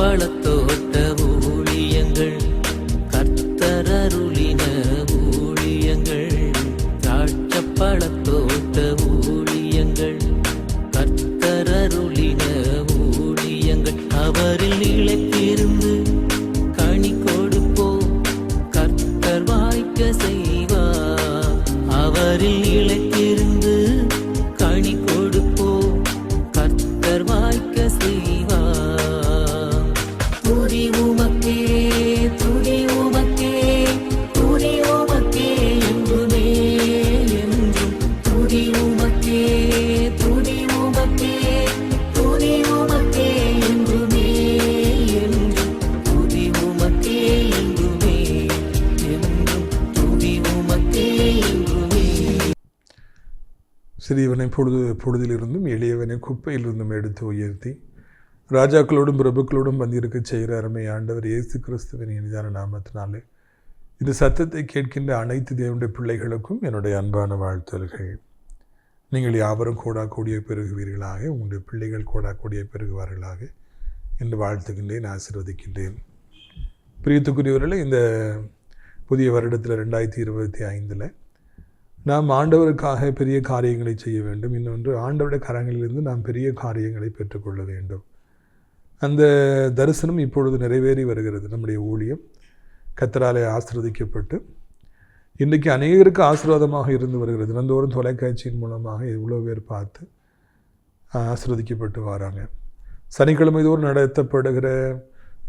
பழத்தோ பொழுது பொழுதிலிருந்தும் எளியவனை குப்பையிலிருந்தும் எடுத்து உயர்த்தி ராஜாக்களோடும் பிரபுக்களோடும் வந்திருக்க செய்கிற அருமை ஆண்டவர் இயேசு கிறிஸ்துவின் இனிதான நாமத்தினாலே இந்த சத்தத்தை கேட்கின்ற அனைத்து தேவனுடைய பிள்ளைகளுக்கும் என்னுடைய அன்பான வாழ்த்துதல்கள் நீங்கள் யாவரும் கூடா கூடிய பெருகுவீர்களாக உங்களுடைய பிள்ளைகள் கூடா கூடிய பெருகுவார்களாக என்று வாழ்த்துகின்றேன் ஆசிர்வதிக்கின்றேன். பிரியத்துக்குரியவர்களை இந்த புதிய வருடத்தில் ரெண்டாயிரத்தி இருபத்தி ஐந்தில் நாம் ஆண்டவருக்காக பெரிய காரியங்களை செய்ய வேண்டும். இன்னொன்று ஆண்டவருடைய கரங்களிலிருந்து நாம் பெரிய காரியங்களை பெற்றுக்கொள்ள வேண்டும். அந்த தரிசனம் இப்பொழுது நிறைவேறி வருகிறது. நம்முடைய ஊழியம் கத்தராலே ஆசிர்வதிக்கப்பட்டு இன்றைக்கு அநேகருக்கு ஆசீர்வாதமாக இருந்து வருகிறது. தினந்தோறும் தொலைக்காட்சியின் மூலமாக இவ்வளோ பேர் பார்த்து ஆசீர்வதிக்கப்பட்டு வராங்க. சனிக்கிழமை தோறும் நடத்தப்படுகிற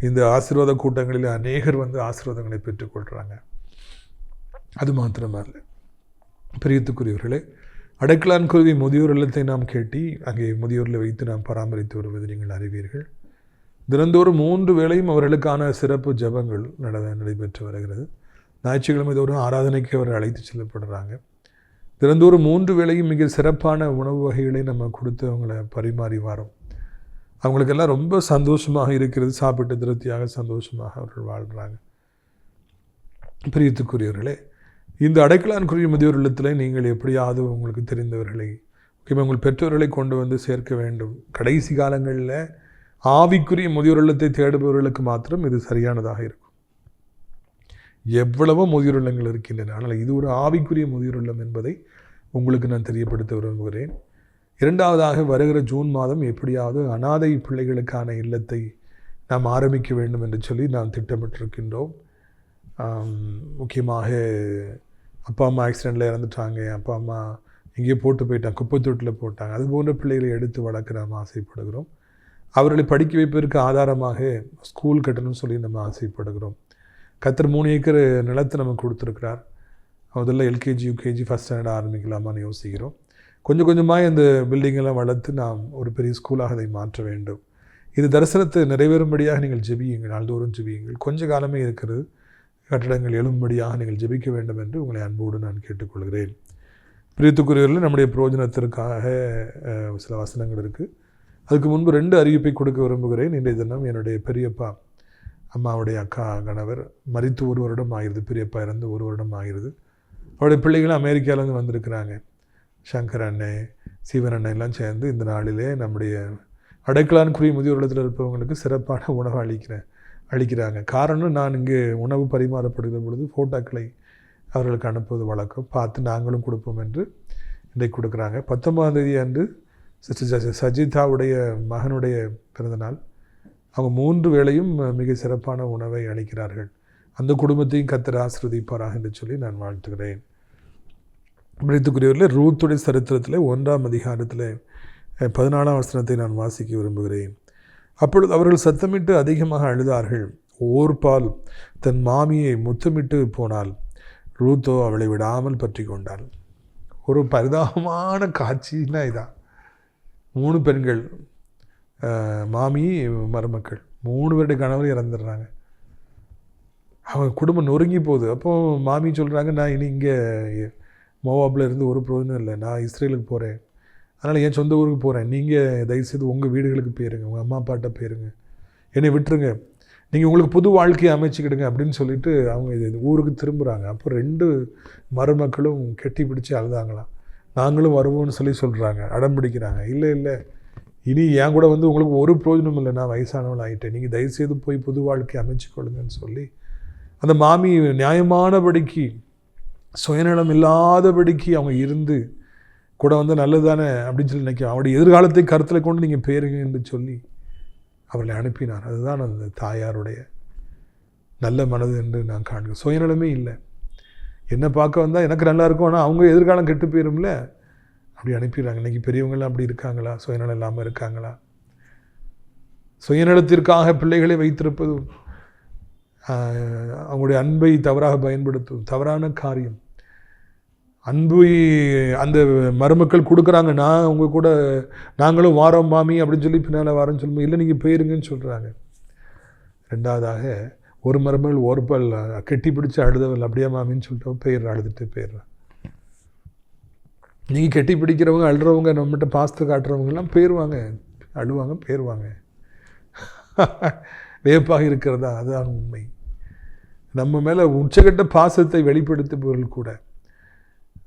இந்த ஆசீர்வாத கூட்டங்களில் அநேகர் வந்து ஆசீர்வாதங்களை பெற்றுக்கொள்கிறாங்க அது மாத்திரமல்ல. பிரியத்துக்குரியவர்களே அடைக்கலான் குருவி முதியோர் இல்லத்தை நாம் கேட்டி அங்கே முதியோரில் வைத்து நாம் பராமரித்து வருவதை நீங்கள் அறிவீர்கள். தினந்தோறும் மூன்று வேளையும் அவர்களுக்கான சிறப்பு ஜெபங்கள் நட நடைபெற்று வருகிறது. ஞாயிற்றுக்கிழமை தோறும் ஆராதனைக்கு அவர்கள் அழைத்து செல்லப்படுறாங்க. தினந்தோறும் மூன்று வேளையும் மிக சிறப்பான உணவு வகைகளை நம்ம கொடுத்து அவங்கள பரிமாறி வரோம். அவங்களுக்கெல்லாம் ரொம்ப சந்தோஷமாக இருக்கிறது சாப்பிட்டு திருப்தியாக சந்தோஷமாக அவர்கள் வாழ்கிறாங்க பிரியத்துக்குரியவர்களே இந்த அடைக்கலான்குரிய முதியோர் இல்லத்தில் நீங்கள் எப்படியாவது உங்களுக்கு தெரிந்தவர்களை முக்கியமாக உங்கள் பெற்றோர்களை கொண்டு வந்து சேர்க்க வேண்டும். கடைசி காலங்களில் ஆவிக்குரிய முதியோர் இல்லத்தை தேடுபவர்களுக்கு மாத்திரம் இது சரியானதாக இருக்கும். எவ்வளவோ முதியோர் இல்லங்கள் இருக்கின்றன ஆனால் இது ஒரு ஆவிக்குரிய முதியோர் இல்லம் என்பதை உங்களுக்கு நான் தெரியப்படுத்த விரும்புகிறேன். இரண்டாவதாக வருகிற ஜூன் மாதம் எப்படியாவது அனாதை பிள்ளைகளுக்கான இல்லத்தை நாம் ஆரம்பிக்க வேண்டும் என்று சொல்லி நாம் திட்டமிட்டிருக்கின்றோம். முக்கியமாக அப்பா அம்மா ஆக்சிடெண்ட்டில் இறந்துட்டாங்க. அப்பா அம்மா எங்கேயோ போட்டு போயிட்டாங்க. குப்பை தொட்டில் போட்டாங்க. அது போன்ற பிள்ளைகளை எடுத்து வளர்க்க நாம் ஆசைப்படுகிறோம். அவர்களை படிக்க வைப்பதற்கு ஆதாரமாக ஸ்கூல் கட்டணும்னு சொல்லி நம்ம ஆசைப்படுகிறோம். கத்தர் மூணு ஏக்கர் நிலத்தை நமக்கு கொடுத்துருக்கிறார். முதல்ல எல்கேஜி யூகேஜி ஃபஸ்ட் ஸ்டாண்டர்ட் ஆரம்பிக்கலாமான்னு யோசிக்கிறோம். கொஞ்சம் கொஞ்சமாக இந்த பில்டிங்கெல்லாம் வளர்த்து நாம் ஒரு பெரிய ஸ்கூலாக அதை மாற்ற வேண்டும். இது தரிசனத்தை நிறைவேறும்படியாக நீங்கள் ஜெபியுங்கள். நாள்தோறும் ஜெபியுங்கள். கொஞ்ச காலமே இருக்கிறது. கட்டடங்கள் எழும்படியாக நீங்கள் ஜெபிக்க வேண்டும் என்று உங்களை அன்போடு நான் கேட்டுக்கொள்கிறேன். பிரியத்துக்குரியவர்கள் நம்முடைய பிரயோஜனத்திற்காக சில வசனங்கள் இருக்குது அதுக்கு முன்பு ரெண்டு அறிவிப்பை கொடுக்க விரும்புகிறேன். இன்றைய தினம் என்னுடைய பெரியப்பா அம்மாவுடைய அக்கா கணவர் மறித்து ஒரு வருடம் ஆகிறது. பெரியப்பா இறந்து ஒரு வருடம் ஆகிறது. அவருடைய பிள்ளைகளும் அமெரிக்காவிலேருந்து வந்திருக்கிறாங்க. சங்கர் அண்ணன் சிவன் அண்ணன் எல்லாம் சேர்ந்து இந்த நாளிலே நம்முடைய அடைக்கலான்குரிய முதியோர் இல்லத்தில் இருப்பவங்களுக்கு சிறப்பான உணவு அளிக்கிறேன். அளிக்கிறாங்க. காரணம் நான் இங்கே உணவு பரிமாறப்படுகிற பொழுது ஃபோட்டோக்களை அவர்களுக்கு அனுப்புவது வழக்கம். பார்த்து நாங்களும் கொடுப்போம் என்று இன்றைக்கு கொடுக்குறாங்க. பத்தொன்பதாம் தேதி அன்று சிஸ்டர் சஜிதாவுடைய மகனுடைய பிறந்தநாள். அவங்க மூன்று வேளையும் மிக சிறப்பான உணவை அளிக்கிறார்கள். அந்த குடும்பத்தையும் கத்தர் ஆசிர்வதிப்பாராக என்று சொல்லி நான் வாழ்த்துகிறேன். பிடித்துக்குரியவர்களே ரூத்துடைய சரித்திரத்தில் ஒன்றாம் அதிகாரத்தில் பதினாலாம் வசனத்தை நான் வாசிக்க விரும்புகிறேன். அப்பொழுது அவர்கள் சத்தமிட்டு அதிகமாக அழுதார்கள். ஓர்பால் தன் மாமியை முத்தமிட்டு போனால் ரூத்தோ அவளை விடாமல் பற்றி கொண்டாள். ஒரு பரிதாபமான காட்சின்னா இதான் மூணு பெண்கள் மாமி மருமக்கள். மூணு பேருடைய கணவர் இறந்துடுறாங்க. அவங்க குடும்பம் நொறுங்கி போகுது. அப்போ மாமி சொல்கிறாங்க நான் இனி இங்கே மோவாப்பில் இருந்து ஒரு பிரயோஜனம் இல்லை. நான் இஸ்ரேலுக்கு போகிறேன் அதனால் என் சொந்த ஊருக்கு போகிறேன் நீங்கள் தயவுசெய்து உங்கள் வீடுகளுக்கு போயிருங்க. உங்கள் அம்மா அப்பாட்ட போயிருங்க. என்னை விட்டுருங்க. நீங்கள் உங்களுக்கு புது வாழ்க்கையை அமைச்சிக்கிடுங்க அப்படின்னு சொல்லிட்டு அவங்க இது இது ஊருக்கு திரும்புகிறாங்க அப்போ ரெண்டு மருமக்களும் கெட்டி பிடிச்சி அழுதாங்களாம். நாங்களும் வருவோம்னு சொல்லி சொல்கிறாங்க அடம் பிடிக்கிறாங்க. இல்லை இல்லை. இனி என் கூட வந்து உங்களுக்கு ஒரு பிரயோஜனம் இல்லை. நான் வயசானவள் ஆகிட்டேன் நீங்கள் தயவுசெய்து போய் புது வாழ்க்கை அமைச்சுக்கொள்ளுங்கன்னு சொல்லி அந்த மாமி நியாயமானபடிக்கு சுயநலம் இல்லாதபடிக்கு அவங்க இருந்து கூட வந்து நல்லது தானே அப்படின்னு சொல்லி நினைக்கும். அவருடைய எதிர்காலத்தை கருத்தில் கொண்டு நீங்கள் பேருங்க என்று சொல்லி அவர்களை அனுப்பினார். அதுதான் அந்த தாயாருடைய நல்ல மனது என்று நான் காண்கிறேன். சுயநலமே இல்லை. என்ன பார்க்க வந்தால் எனக்கு நல்லா இருக்கும் ஆனால் அவங்க எதிர்காலம் கெட்டு போயிரும்ல? அப்படி அனுப்பிடுறாங்க. இன்றைக்கி பெரியவங்களாம் அப்படி இருக்காங்களா? சுயநலம் இல்லாமல் இருக்காங்களா? சுயநலத்திற்காக பிள்ளைகளை வைத்திருப்பதும் அவங்களுடைய அன்பை தவறாக பயன்படுத்தும் தவறான காரியம். அன்பு அந்த மருமக்கள் கொடுக்குறாங்க. நான் உங்க கூட நாங்களும் வாரோம் மாமி அப்படின்னு சொல்லி பின்னால் வாரோன்னு சொல்லும்போது இல்லை நீங்கள் போயிருங்கன்னு சொல்கிறாங்க ரெண்டாவதாக ஒரு மருமகள் ஒரு பல் கெட்டி பிடிச்சி அழுதவள் அப்படியே மாமின்னு சொல்லிட்டு போயிடுறா அழுதுட்டு போயிடுறான் நீங்கள் கெட்டி பிடிக்கிறவங்க அழுறவங்க நம்மகிட்ட பாஸ்து காட்டுறவங்கலாம் போயிடுவாங்க அழுவாங்க போயிடுவாங்க வேப்பாக இருக்கிறதா? அதுதான் உண்மை. நம்ம மேலே உச்சகட்ட பாசத்தை வெளிப்படுத்துபவர்கள் கூட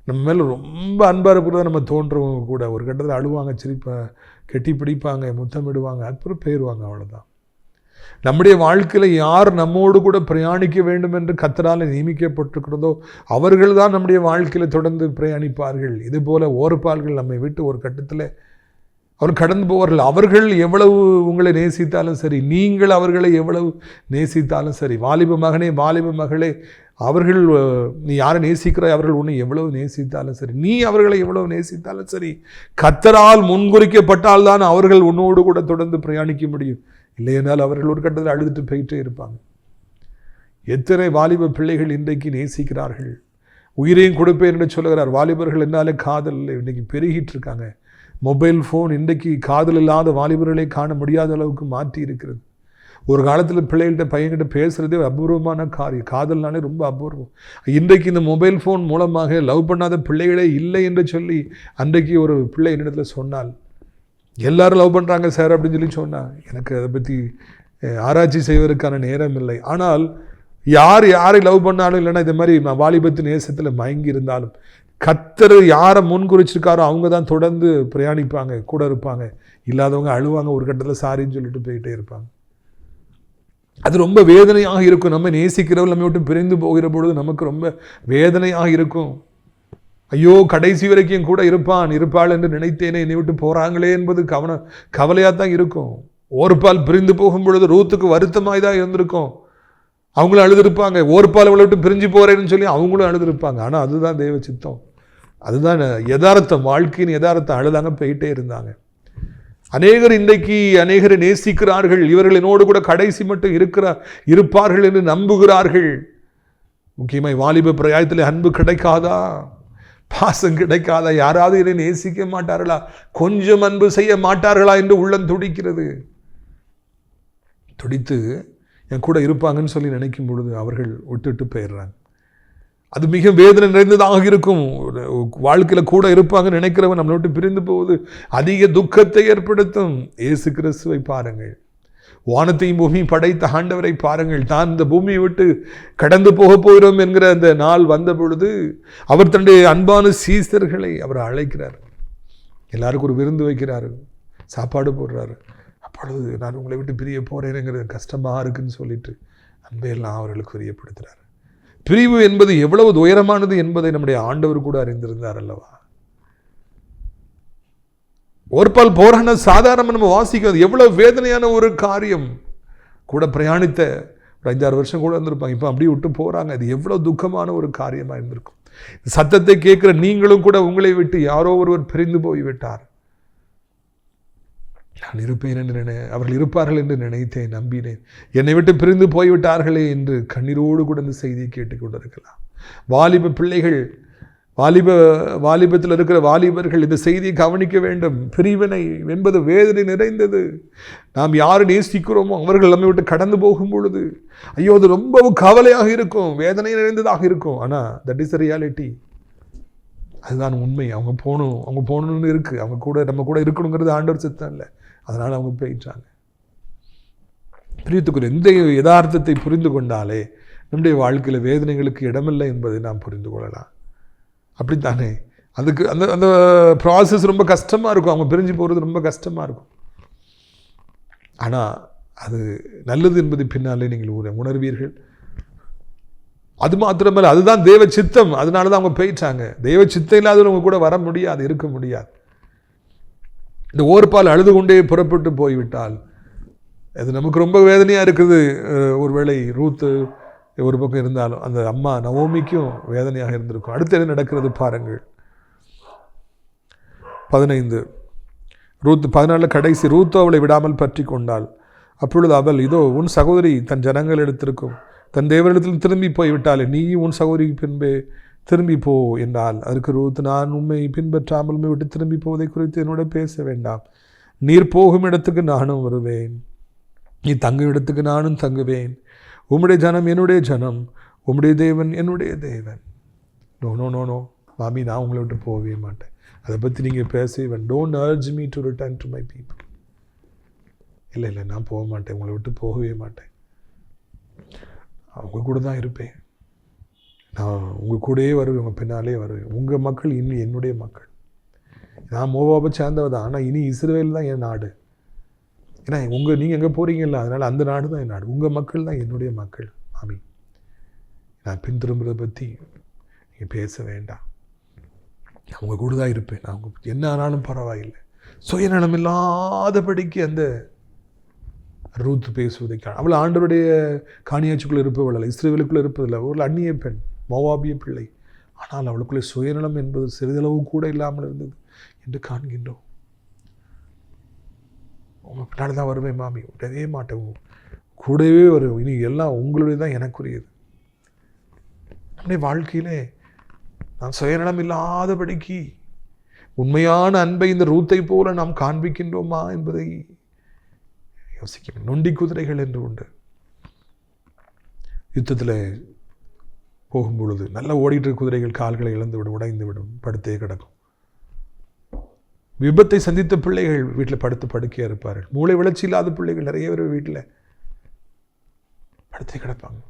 நம்ம மேலே ரொம்ப அன்பாக இருக்கிறதா நம்ம தோன்றவங்க கூட. ஒரு கட்டத்தில் அழுவாங்க சிரிப்பாங்க கெட்டி பிடிப்பாங்க முத்தமிடுவாங்க அப்புறம் போயிடுவாங்க அவ்வளோதான் நம்முடைய வாழ்க்கையில் யார் நம்மோடு கூட பிரயாணிக்க வேண்டும் என்று கத்தரால் நியமிக்கப்பட்டிருக்கிறதோ அவர்கள் தான் நம்முடைய வாழ்க்கையில் தொடர்ந்து பிரயாணிப்பார்கள். இதுபோல் ஓர்ப்பார்கள் நம்மை விட்டு ஒரு கட்டத்தில் அவர் கடந்து போவார்கள் அவர்கள் எவ்வளவு உங்களை நேசித்தாலும் சரி நீங்கள் அவர்களை எவ்வளவு நேசித்தாலும் சரி வாலிப மகனே வாலிப மகளே அவர்கள் நீ யாரை நேசிக்கிறாய் அவர்கள் உன்னை எவ்வளவு நேசித்தாலும் சரி நீ அவர்களை எவ்வளவு நேசித்தாலும் சரி கத்தரால் முன்குறிக்கப்பட்டால் தான் அவர்கள் உன்னோடு கூட தொடர்ந்து பிரயாணிக்க முடியும். இல்லையென்றால் அவர்கள் ஒரு கட்டத்தில் அழுதுட்டு போயிட்டே இருப்பாங்க. எத்தனை வாலிப பிள்ளைகள் இன்றைக்கு நேசிக்கிறார்கள்? உயிரையும் கொடுப்பேன் என்று சொல்லுகிறார். வாலிபர்கள் என்னாலே காதல் இல்லை. இன்றைக்கி பெருகிட்டு இருக்காங்க. மொபைல் ஃபோன் இன்றைக்கு காதல் இல்லாத வாலிபர்களை காண முடியாத அளவுக்கு மாற்றி இருக்கிறது ஒரு காலத்தில் பிள்ளைகள்கிட்ட பையன்கிட்ட பேசுகிறதே அபூர்வமான காரியம் காதல்னாலே ரொம்ப அபூர்வம். இன்றைக்கு இந்த மொபைல் ஃபோன் மூலமாக லவ் பண்ணாத பிள்ளைகளே இல்லை என்று சொல்லி அன்றைக்கு ஒரு பிள்ளை என்னிடத்தில் சொன்னால் எல்லாரும் லவ் பண்ணுறாங்க சார் அப்படின்னு சொல்லி சொன்னால் எனக்கு அதை பற்றி ஆராய்ச்சி செய்வதற்கான நேரம் இல்லை. ஆனால் யார் யாரை லவ் பண்ணாலும் இல்லைன்னா இது மாதிரி வாலிபத்து நேசத்தில் மயங்கி இருந்தாலும் கத்தர் யாரை முன் குறிச்சிருக்காரோ அவங்க தான் தொடர்ந்து பிரயாணிப்பாங்க கூட இருப்பாங்க. இல்லாதவங்க அழுவாங்க ஒரு கட்டத்தில் சாரின்னு சொல்லிட்டு போயிட்டே இருப்பாங்க. அது ரொம்ப வேதனையாக இருக்கும். நம்ம நேசிக்கிறவர் நம்ம விட்டு பிரிந்து போகிற பொழுது நமக்கு ரொம்ப வேதனையாக இருக்கும். ஐயோ கடைசி வரைக்கும் கூட இருப்பான் இருப்பாள் என்று நினைத்தேனே என்னை விட்டு போகிறாங்களே என்பது கவன கவலையாக தான் இருக்கும். ஓர்பால் பிரிந்து போகும் பொழுது ரூத்துக்கு வருத்தமாய் தான் இருந்திருக்கும். அவங்களும் அழுதுருப்பாங்க. ஓர்பால் இவளை விட்டு பிரிஞ்சு போகிறேன்னு சொல்லி அவங்களும் அழுதுருப்பாங்க. ஆனால் அதுதான் தெய்வ சித்தம். அதுதான் யதார்த்தம். வாழ்க்கையின் யதார்த்தம். அழுதாங்க போயிட்டே இருந்தாங்க. அநேகர் இன்றைக்கு அநேகரை நேசிக்கிறார்கள். இவர்கள் என்னோடு கூட கடைசி மட்டும் இருக்கிறார் இருப்பார்கள் என்று நம்புகிறார்கள். முக்கியமாக வாலிப பிரயாயத்தில் அன்பு கிடைக்காதா? பாசம் கிடைக்காதா? யாராவது என்னை நேசிக்க மாட்டார்களா? கொஞ்சம் அன்பு செய்ய மாட்டார்களா? என்று உள்ளம் துடிக்கிறது. துடித்து என் கூட இருப்பாங்கன்னு சொல்லி நினைக்கும் பொழுது அவர்கள் விட்டுட்டு போயிடுறாங்க. அது மிக வேதனை நிறைந்ததாக இருக்கும். வாழ்க்கையில் கூட இருப்பாங்கன்னு நினைக்கிறவன் நம்மளை விட்டு பிரிந்து போவது அதிக துக்கத்தை ஏற்படுத்தும். ஏசு கிறிஸ்துவை பாருங்கள். வானத்தையும் பூமியும் படைத்த ஆண்டவரை பாருங்கள். தான் இந்த பூமியை விட்டு கடந்து போக போகிறோம் என்கிற அந்த நாள் வந்த பொழுது அவர் தன்னுடைய அன்பான சீசர்களை அவர் அழைக்கிறார். எல்லாருக்கும் ஒரு விருந்து வைக்கிறாரு. சாப்பாடு போடுறாரு. அப்பொழுது நான் உங்களை விட்டு பிரிய போகிறேனுங்கிறது கஷ்டமாக இருக்குன்னு சொல்லிட்டு அன்பையெல்லாம் அவர்களுக்கு தெரியப்படுத்துகிறார் பிரிவு என்பது எவ்வளவு உயரமானது என்பதை நம்முடைய ஆண்டவர் கூட அறிந்திருந்தார் அல்லவா? ஒருபால் போரான சாதாரணமாக நம்ம வாசிக்கிறது எவ்வளவு வேதனையான ஒரு காரியம். கூட பிரயாணித்த ஒரு அஞ்சாறு வருஷம் கூட இருந்திருப்பாங்க. இப்போ அப்படியே விட்டு போகிறாங்க அது எவ்வளோ துக்கமான ஒரு காரியமாக இருந்திருக்கும். சத்தத்தை கேட்குற நீங்களும் கூட உங்களை விட்டு யாரோ ஒருவர் பிரிந்து போய் விட்டார் நான் இருப்பேன் என்று நினை அவர்கள் இருப்பார்கள் என்று நினைத்தேன் நம்பினேன். என்னை விட்டு பிரிந்து போய்விட்டார்களே என்று கண்ணீரோடு கூட இந்த செய்தியை கேட்டுக்கொண்டிருக்கலாம் வாலிப பிள்ளைகள் வாலிப வாலிபத்தில் இருக்கிற வாலிபர்கள் இந்த செய்தியை கவனிக்க வேண்டும். பிரிவினை என்பது வேதனை நிறைந்தது. நாம் யாரை நேசிக்கிறோமோ அவர்கள் நம்மை விட்டு கடந்து போகும் பொழுது ஐயோ அது ரொம்பவும் கவலையாக இருக்கும் வேதனை நிறைந்ததாக இருக்கும். ஆனால் தட் இஸ் ரியாலிட்டி அதுதான் உண்மை. அவங்க போகணும் அவங்க போகணும்னு இருக்குது அவங்க கூட நம்ம கூட இருக்கணுங்கிறது ஆண்டவர் சித்தம் இல்லை. அதனால் அவங்க போயிட்டாங்க பிரியத்துக்குரிய இந்த யதார்த்தத்தை புரிந்து கொண்டாலே நம்முடைய வாழ்க்கையில் வேதனைகளுக்கு இடமில்லை என்பதை நாம் புரிந்து கொள்ளலாம். அப்படித்தானே? அதுக்கு அந்த அந்த ப்ராசஸ் ரொம்ப கஷ்டமாக இருக்கும். அவங்க பிரிஞ்சு போகிறது ரொம்ப கஷ்டமாக இருக்கும். ஆனால் அது நல்லது என்பது பின்னாலே நீங்கள் உணர்வீர்கள். அது மாத்திரமல்ல அதுதான் தேவ சித்தம். அதனால தான் அவங்க போயிட்டாங்க தெய்வ சித்தம் இல்லாதவங்க கூட வர முடியாது இருக்க முடியாது. இந்த ஓர்பால் அழுது கொண்டே புறப்பட்டு போய்விட்டால் அது நமக்கு ரொம்ப வேதனையாக இருக்குது. ஒருவேளை ரூத்து ஒரு பக்கம் இருந்தாலும் அந்த அம்மா நவோமிக்கும் வேதனையாக இருந்திருக்கும். அடுத்து என்ன நடக்கிறது பாருங்கள். பதினைந்து. ரூத் பதினாலில் கடைசி ரூத்து அவளை விடாமல் பற்றி கொண்டாள். அப்பொழுது அவள் இதோ உன் சகோதரி தன் ஜனங்கள் எடுத்திருக்கும் தன் தேவரிடத்தில் திரும்பி போய்விட்டாலே நீ உன் சகோதரிக்கு பின்பே திரும்பி போ என்றால் அதற்கு ரூத் நான் உண்மை பின்பற்றாமல் உண்மை விட்டு திரும்பி போவதை குறித்து என்னோட பேச வேண்டாம். நீர் போகும் இடத்துக்கு நானும் வருவேன். நீ தங்கும் இடத்துக்கு நானும் தங்குவேன். உம்முடைய ஜனம் என்னுடைய ஜனம். உம்முடைய தேவன் என்னுடைய தேவன். No no no no. மாமி நான் உங்களை விட்டு போகவே மாட்டேன். அதை பற்றி நீங்கள் பேசவே don't urge me to return to my people இல்லை இல்லை நான் போக மாட்டேன். உங்களை விட்டு போகவே மாட்டேன். அவங்க கூட தான் இருப்பேன். நான் உங்கள் கூடயே வருவேன் உங்கள் பின்னாலே வருவேன். உங்கள் மக்கள் இன்னும் என்னுடைய மக்கள். நான் மோவாபை சேர்ந்தவ தான். ஆனால் இனி இஸ்ரேல் தான் என் நாடு. ஏன்னா உங்கள் நீங்கள் எங்கே போகிறீங்கல்ல அதனால் அந்த நாடு தான் என் நாடு. உங்கள் மக்கள் தான் என்னுடைய மக்கள். மாமி நான் பின் திரும்புறதை பற்றி நீங்கள் பேச வேண்டாம். நான் உங்கள் கூட தான் இருப்பேன். நான் உங்கள் என்ன ஆனாலும் பரவாயில்லை. சுயநலம் இல்லாதபடிக்கு அந்த ரூத் பேசுவதை அவள் ஆண்டருடைய காணியாட்சிக்குள்ளே இருப்பவள் அல்ல இஸ்ரேலுக்குள்ளே இருப்பதில்லை. ஒரு அந்நிய பெண். மோவாபிய பிள்ளை. ஆனால் அவளுக்குள்ளே சுயநலம் என்பது சிறிதளவு கூட இல்லாமல் இருந்தது என்று காண்கின்றோம். உங்கள் பின்னாடி தான் வருவேன் மாமி. விடவே மாட்டேன். கூடவே வரும் இனி எல்லாம் உங்களுடைய தான் எனக்குரியது. நம்முடைய வாழ்க்கையிலே நான் சுயநலம் இல்லாதபடிக்கு உண்மையான அன்பை இந்த ரூத்தை போல நாம் காண்பிக்கின்றோமா என்பதை யோசிக்க நொண்டி குதிரைகள் என்று உண்டு. யுத்தத்தில் போகும் பொழுது நல்லா ஓடிட்டு இருக்க குதிரைகள் கால்களை இழந்து விடும் உடைந்து விடும் படுத்தே கிடக்கும். விபத்தை சந்தித்த பிள்ளைகள் வீட்டில் படுத்து படுக்கையாக இருப்பார்கள். மூளை வளர்ச்சி இல்லாத பிள்ளைகள் நிறைய பேர் வீட்டில் படுத்தே கிடப்பாங்க.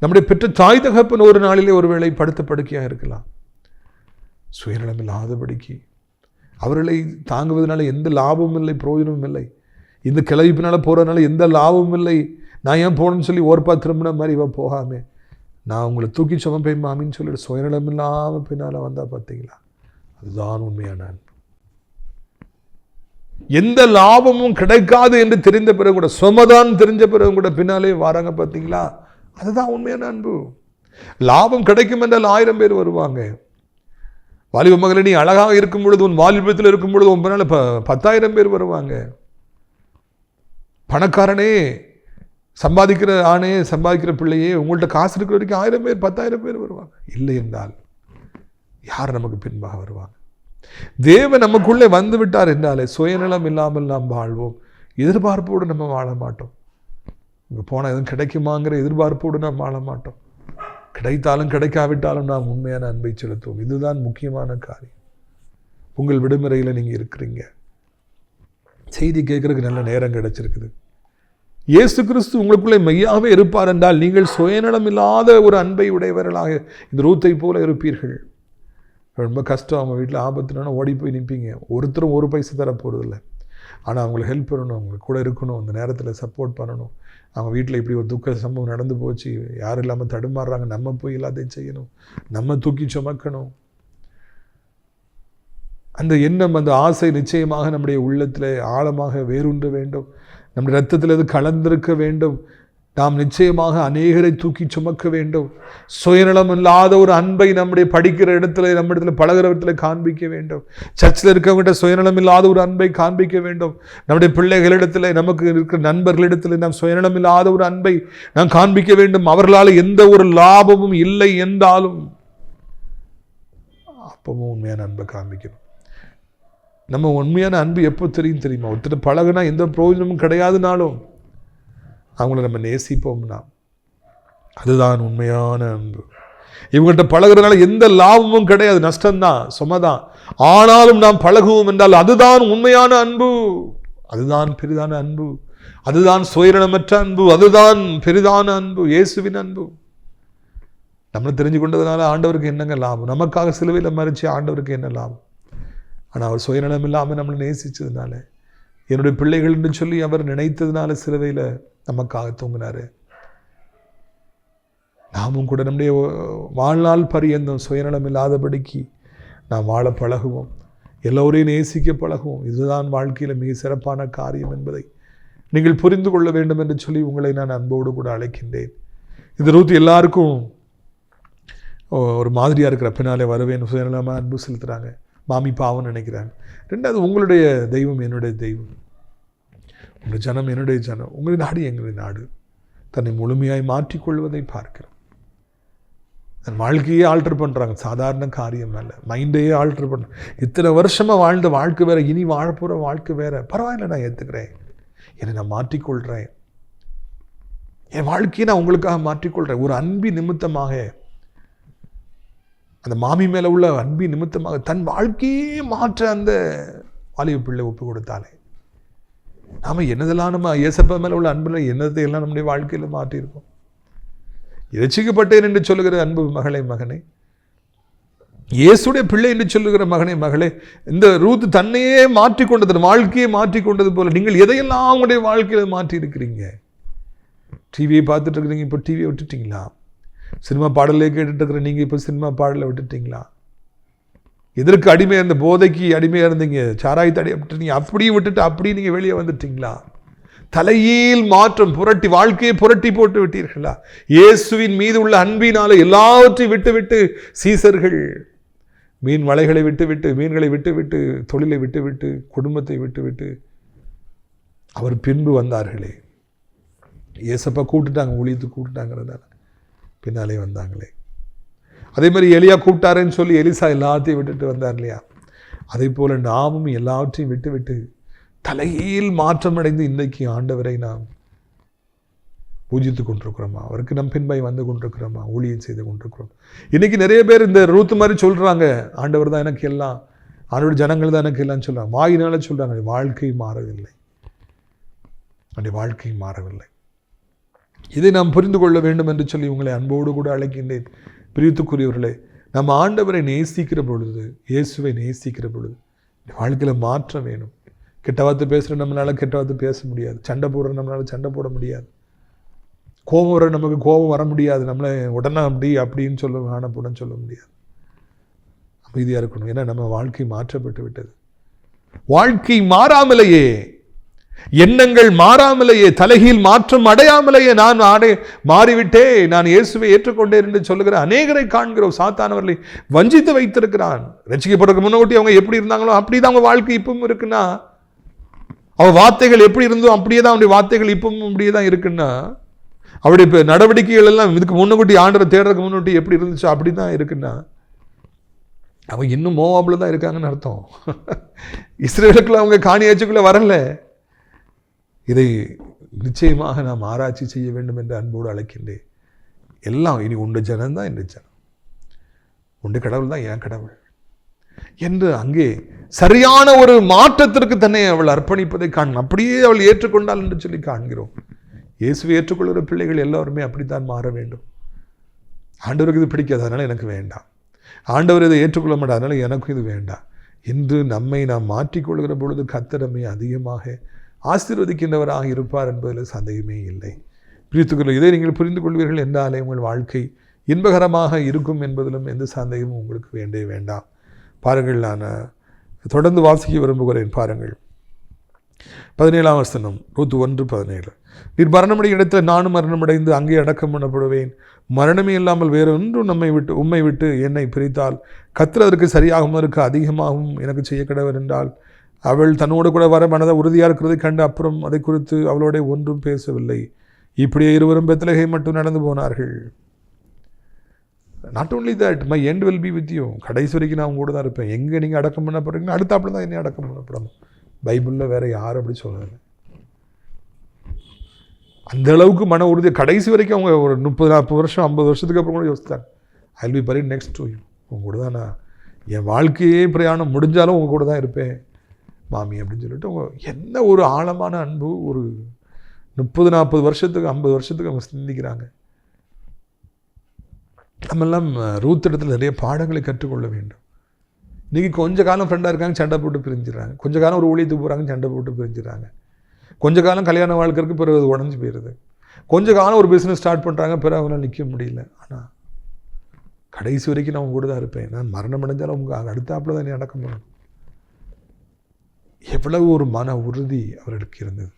நம்முடைய பெற்ற தாய் தகப்பன் ஒரு நாளிலே ஒருவேளை படுத்த படுக்கையாக இருக்கலாம். சுயநலம் இல்லாதபடிக்கு அவர்களை தாங்குவதனால எந்த லாபமும் இல்லை பிரயோஜனமும் இல்லை. இந்த கிளவிப்பினால் போகிறதுனால எந்த லாபமும் இல்லை. நான் ஏன் போகணும்னு சொல்லி ஓர்ப்பா திரும்பின மாதிரி இவன் போகாமே. நான் உங்களை தூக்கி சுமப்பேன் மாமின்னு சொல்லிட்டு சுயநலம் இல்லாமல் பின்னால் வந்தால் பார்த்தீங்களா? அதுதான் உண்மையான அன்பு. எந்த லாபமும் கிடைக்காது என்று தெரிந்த பிறகு கூட சுமதான் தெரிஞ்ச பிறகு கூட பின்னாலே வராங்க பார்த்தீங்களா? அதுதான் உண்மையான அன்பு. லாபம் கிடைக்கும் என்றால் ஆயிரம் பேர் வருவாங்க. வாலிப மகளே நீ அழகாக இருக்கும் பொழுது உன் வாலிபத்தில் இருக்கும் பொழுது உன் பின்னால் ப பத்தாயிரம் பேர் வருவாங்க. பணக்காரனே சம்பாதிக்கிற ஆணே சம்பாதிக்கிற பிள்ளையே உங்கள்கிட்ட காசு இருக்கிற வரைக்கும் ஆயிரம் பேர் பத்தாயிரம் பேர் வருவாங்க. இல்லை என்றால் யார் நமக்கு பின்பாக வருவாங்க? தேவன் நமக்குள்ளே வந்து விட்டார் என்றாலே சுயநலம் இல்லாமல் நாம் வாழ்வோம். எதிர்பார்ப்போடு நம்ம வாழ மாட்டோம். இங்கே போனால் எதுவும் கிடைக்குமாங்கிற எதிர்பார்ப்போடு நாம் வாழ மாட்டோம். கிடைத்தாலும் கிடைக்காவிட்டாலும் நாம் உண்மையான அன்பை செலுத்துவோம். இதுதான் முக்கியமான காரியம். உங்கள் விடுமுறையில் நீங்கள் இருக்கிறீங்க. செய்தி கேட்குறதுக்கு நல்ல நேரம் கிடைச்சிருக்குது. இயேசு கிறிஸ்து உங்களுக்குள்ளே மெய்யாகவே இருப்பார் என்றால் நீங்கள் சுயநலம் இல்லாத ஒரு அன்பை உடையவர்களாக இந்த ரூத்தை போல இருப்பீர்கள். ரொம்ப கஷ்டம். அவங்க வீட்டில் ஆபத்துனா ஓடி போய் நிற்பீங்க. ஒருத்தரும் ஒரு பைசா தர போகிறதில்ல ஆனால் அவங்களுக்கு ஹெல்ப் பண்ணணும். அவங்களுக்கு கூட இருக்கணும். அந்த நேரத்தில் சப்போர்ட் பண்ணணும். அவங்க வீட்டில் இப்படி ஒரு துக்க சம்பவம் நடந்து போச்சு. யாரும் இல்லாமல் தடுமாறுறாங்க. நம்ம போய் எல்லாத்தையும் செய்யணும். நம்ம தூக்கி சுமக்கணும். அந்த எண்ணம் அந்த ஆசை நிச்சயமாக நம்முடைய உள்ளத்தில் ஆழமாக வேரூன்ற வேண்டும். நம்முடைய ரத்தத்தில் அது கலந்திருக்க வேண்டும்? நாம் நிச்சயமாக அநேகரை தூக்கி சுமக்க வேண்டும். சுயநலம் இல்லாத ஒரு அன்பை நம்முடைய படிக்கிற இடத்துல நம்ம இடத்துல பழகிற இடத்துல காண்பிக்க வேண்டும். சர்ச்சில் இருக்கவங்கிட்ட சுயநலம் இல்லாத ஒரு அன்பை காண்பிக்க வேண்டும். நம்முடைய பிள்ளைகளிடத்தில் நமக்கு இருக்கிற நண்பர்களிடத்தில் நாம் சுயநலம் இல்லாத ஒரு அன்பை நாம் காண்பிக்க வேண்டும். அவர்களால் எந்த ஒரு லாபமும் இல்லை என்றாலும் அப்பவும் உண்மையான அன்பை காண்பிக்கணும். நம்ம உண்மையான அன்பு எப்போ தெரியும் தெரியுமா? ஒருத்தர் பழகுனா எந்த பிரயோஜனமும் கிடையாதுனாலும் அவங்கள நம்ம நேசிப்போம்னா. அதுதான் உண்மையான அன்பு. இவங்கள்ட்ட பழகுறதுனால எந்த லாபமும் கிடையாது நஷ்டம்தான் சுமதான். ஆனாலும் நாம் பழகுவோம் என்றால் அதுதான் உண்மையான அன்பு. அதுதான் பெரிதான அன்பு. அதுதான் சுயரணமற்ற அன்பு. அதுதான் பெரிதான அன்பு. இயேசுவின் அன்பு. நம்மளை தெரிஞ்சு கொண்டதுனால ஆண்டவருக்கு என்னங்க லாபம்? நமக்காக சிலுவையில் மறிச்சு ஆண்டவருக்கு என்ன லாபம்? ஆனால் அவர் சுயநலம் இல்லாமல் நம்மளை நேசித்ததுனால என்னுடைய பிள்ளைகள்னு சொல்லி அவர் நினைத்ததுனால சிலுவையில் நமக்காக தூங்கினார். நாமும் கூட நம்முடைய வாழ்நாள் பரியந்தம் சுயநலம் இல்லாதபடிக்கு நாம் வாழ பழகுவோம். எல்லோரையும் நேசிக்க பழகுவோம். இதுதான் வாழ்க்கையில் மிக சிறப்பான காரியம் என்பதை நீங்கள் புரிந்து கொள்ள வேண்டும் என்று சொல்லி உங்களை நான் அன்போடு கூட அழைக்கின்றேன். இந்த ரூத் எல்லாருக்கும் ஓ- ஒரு மாதிரியாக இருக்கிற பின்னாலே வரவேன். சுயநலமாக அன்பு செலுத்துகிறாங்க மாமி பாவம் நினைக்கிறாங்க. ரெண்டாவது உங்களுடைய தெய்வம் என்னுடைய தெய்வம். உங்கள் ஜனம் என்னுடைய ஜனம். உங்களுடைய நாடு எங்களுடைய நாடு. தன்னை முழுமையாய் மாற்றிக்கொள்வதை பார்க்கிறோம். தன் வாழ்க்கையே ஆல்டர் பண்ணுறாங்க சாதாரண காரியம் அல்ல. மைண்டையே ஆல்டர் பண்ண இத்தனை வருஷமாக வாழ்ந்த வாழ்க்கை வேறு இனி வாழப்போகிற வாழ்க்கை வேறு. பரவாயில்ல நான் ஏற்றுக்கிறேன் என்னை நான் மாற்றிக்கொள்கிறேன் என் வாழ்க்கையை நான் உங்களுக்காக மாற்றிக்கொள்கிறேன் ஒரு அன்பி நிமித்தமாக அந்த மாமி மேலே உள்ள அன்பி நிமித்தமாக தன் வாழ்க்கையே மாற்ற அந்த வாலிப பிள்ளை ஒப்பு கொடுத்தாலே நாம் என்னதெல்லாம் நம்ம இயேசப்பா மேலே உள்ள அன்பில் என்னதை எல்லாம் நம்முடைய வாழ்க்கையில் மாற்றியிருக்கோம்? இரட்சிக்கப்பட்டேன் என்று சொல்லுகிற அன்பு மகளே மகனே. இயேசுடைய பிள்ளை என்று சொல்லுகிற மகனே மகளே இந்த ரூத் தன்னையே மாற்றிக்கொண்டது தன் வாழ்க்கையை மாற்றிக்கொண்டது போல நீங்கள் எதையெல்லாம் உங்களுடைய வாழ்க்கையில் மாற்றி இருக்கிறீங்க டிவியை பார்த்துட்டு இருக்கிறீங்க இப்போ டிவியை விட்டுட்டீங்களா? சினிமா பாடலே கேட்டுட்டு இருக்கிற நீங்கள் இப்போ சினிமா பாடலை விட்டுட்டீங்களா? எதற்கு அடிமையாக இருந்த போதைக்கு அடிமையாக இருந்தீங்க? சாராயத்தை அடி விட்டுட்டீங்க அப்படியே விட்டுட்டு அப்படியே நீங்கள் வெளியே வந்துட்டீங்களா? தலையில் மாற்றம் புரட்டி வாழ்க்கையை புரட்டி போட்டு விட்டீர்களா? இயேசுவின் மீது உள்ள அன்பினால எல்லாவற்றையும் விட்டு விட்டு சீசர்கள் மீன் வலைகளை விட்டு விட்டு மீன்களை விட்டு விட்டு தொழிலை விட்டு விட்டு குடும்பத்தை விட்டு விட்டு அவர் பின்பு வந்தார்களே. ஏசப்பா கூப்பிட்டுட்டாங்க ஊழியத்துக்கு கூப்பிட்டுட்டாங்கிறதால. பின்னாலே வந்தாங்களே. அதே மாதிரி எலியா கூப்பிட்டாருன்னு சொல்லி எலிசா எல்லாத்தையும் விட்டுட்டு வந்தார் இல்லையா? அதே போல நாமும் எல்லாவற்றையும் விட்டு விட்டு தலையில் மாற்றமடைந்து இன்றைக்கு ஆண்டவரை நாம் பூஜித்து கொண்டிருக்கிறோமா? அவருக்கு நம் பின்பாய் வந்து கொண்டிருக்கிறோமா? ஊழியம் செய்து கொண்டிருக்கிறோம். இன்னைக்கு நிறைய பேர் இந்த ரூத்து மாதிரி சொல்றாங்க. ஆண்டவர் தான் எனக்கு எல்லாம் ஆண்டோட ஜனங்கள் தான் எனக்கு எல்லாம் சொல்கிறாங்க வாயினால் சொல்றாங்க வாழ்க்கை மாறவில்லை. அவருடைய வாழ்க்கை மாறவில்லை. இதை நாம் புரிந்து கொள்ள வேண்டும் என்று சொல்லி உங்களை அன்போடு கூட அழைக்கின்றேன். பிரித்துக்குரியவர்களே நம்ம ஆண்டவரை நேசிக்கிற பொழுது இயேசுவை நேசிக்கிற பொழுது வாழ்க்கையில் மாற்றம் வேணும். கெட்ட வார்த்தை பேசுகிற நம்மளால் கெட்ட வார்த்தை பேச முடியாது. சண்டை போடுற நம்மளால் சண்டை போட முடியாது. கோபம் வர நமக்கு கோபம் வர முடியாது. நம்மளை உடனே அப்படி அப்படின்னு சொல்ல ஆனப்புடன் சொல்ல முடியாது. அமைதியாக இருக்கணும். ஏன்னா நம்ம வாழ்க்கை மாற்றப்பட்டு விட்டது வாழ்க்கை மாறாமலேயே எண்ணங்கள் மாறாமலேயே தலைகீழ் மாற்றம் அடையாமலேயே நான் ஆடை மாறிவிட்டே நான் இயேசுவை ஏற்றுக்கொண்டேன் என்று சொல்லுகிற அநேகரை காண்கிறோம். சாத்தானவர்களை வஞ்சித்து வைத்திருக்கிறான். ரசிக்கப்படுறதுக்கு முன்னோட்டி அவங்க எப்படி இருந்தாங்களோ அப்படிதான் அவங்க வாழ்க்கை இப்பவும் இருக்குன்னா அவ வார்த்தைகள் எப்படி இருந்தோ அப்படியே தான் அவனுடைய வார்த்தைகள் இப்பவும் அப்படியே தான் இருக்குன்னா அவருடைய இப்போ நடவடிக்கைகள் எல்லாம் இதுக்கு முன்னக்கூட்டி ஆண்டரை தேடுறதுக்கு முன்னாடி எப்படி இருந்துச்சோ அப்படி தான் இருக்குன்னா அவன் இன்னும் மோவாபில் தான் இருக்காங்கன்னு அர்த்தம். இஸ்ரேலுக்குள்ள அவங்க காணியாச்சுக்குள்ளே வரல. இதை நிச்சயமாக நாம் ஆராய்ச்சி செய்ய வேண்டும் என்று அன்போடு அழைக்கின்றேன். எல்லாம் இனி உண்டு ஜனம்தான் என்று ஜனம். உண்டு கடவுள் தான் என் கடவுள்? என்று அங்கே சரியான ஒரு மாற்றத்திற்கு தன்னை அவள் அர்ப்பணிப்பதை காண் அப்படியே அவள் ஏற்றுக்கொண்டாள் என்று சொல்லி காண்கிறோம். இயேசுவை ஏற்றுக்கொள்கிற பிள்ளைகள் எல்லாருமே அப்படித்தான் மாற வேண்டும். ஆண்டவருக்கு இது பிடிக்காது அதனால் எனக்கு வேண்டாம். ஆண்டவர் இதை ஏற்றுக்கொள்ள மாட்டார் அதனால் எனக்கும் இது வேண்டாம். என்று நம்மை நாம் மாற்றிக்கொள்கிற பொழுது கத்தரமை அதிகமாக ஆசீர்வதிக்கின்றவராக இருப்பார் என்பதில் சந்தேகமே இல்லை. பிரித்துக்கொள்ள இதை நீங்கள் புரிந்து கொள்வீர்கள் என்றாலே உங்கள் வாழ்க்கை இன்பகரமாக இருக்கும் என்பதிலும் எந்த சந்தேகமும் உங்களுக்கு வேண்டே வேண்டாம். பாருங்கள் நான் தொடர்ந்து வாசிக்க விரும்புகிறேன். பாருங்கள். பதினேழாம் வசனம் நூற்று ஒன்று பதினேழு. நீர் மரணமடைய இடத்தில் நானும் மரணமடைந்து அங்கே அடக்கம் பண்ணப்படுவேன். மரணமே இல்லாமல் வேறு ஒன்றும் நம்மை விட்டு உம்மை விட்டு என்னை பிரித்தால். கத்திர அதற்கு சரியாகவும் இருக்க அதிகமாகவும் எனக்கு செய்ய கிடவர் என்றால் அவள் தன்னோடு கூட வர மனதை உறுதியாக இருக்கிறதை கண்டு அப்புறம் அதை குறித்து அவளோட ஒன்றும் பேசவில்லை. இப்படியே இருவரும் பெத்தலகை மட்டும் நடந்து போனார்கள். Not only that my end will be with you கடைசி வரைக்கும் நான் உங்க கூட தான் இருப்பேன். எங்கே நீங்கள் அடக்கம் பண்ண போகிறீங்களோ அடுத்தாப்புல தான் என்னை அடக்கம் பண்ணப்படணும் பைபிளில் வேற யாரும் அப்படி சொல்லலை. அந்த அளவுக்கு மன உறுதி கடைசி வரைக்கும் அவங்க ஒரு முப்பது நாற்பது வருஷம் ஐம்பது வருஷத்துக்கு அப்புறம் கூட யோசித்தாங்க I be very next to you உங்க கூட தான் நான். என் வாழ்க்கையே பிரயாணம் முடிஞ்சாலும் உங்க கூட தான் இருப்பேன். மாமி அப்படின்னு சொல்லிட்டு என்ன ஒரு ஆழமான அன்பு ஒரு முப்பது நாற்பது வருஷத்துக்கு ஐம்பது வருஷத்துக்கு அவங்க சிந்திக்கிறாங்க. நம்மெல்லாம் ரூத் இடத்துல நிறைய பாடங்களை கற்றுக்கொள்ள வேண்டும். இன்றைக்கி கொஞ்ச காலம் ஃப்ரெண்டாக இருக்காங்க சண்டை போட்டு பிரிஞ்சிடறாங்க கொஞ்ச காலம் ஒரு ஊழியத்துக்கு போகிறாங்க சண்டை போட்டு பிரிஞ்சிடறாங்க கொஞ்ச காலம் கல்யாண வாழ்க்கைக்கு பிறகு அது உடஞ்சி போயிடுது கொஞ்ச காலம் ஒரு பிஸ்னஸ் ஸ்டார்ட் பண்ணுறாங்க பிறகு அவங்களால நிற்க முடியல. ஆனால் கடைசி வரைக்கும் நான் உங்க கூட தான் இருப்பேன். நான் மரணம் அடைஞ்சாலும் உங்க அடுத்தாப்பில் தான் நடக்க முடியும் எவ்வளவு ஒரு மன உறுதி அவர்களுக்கு இருந்தது.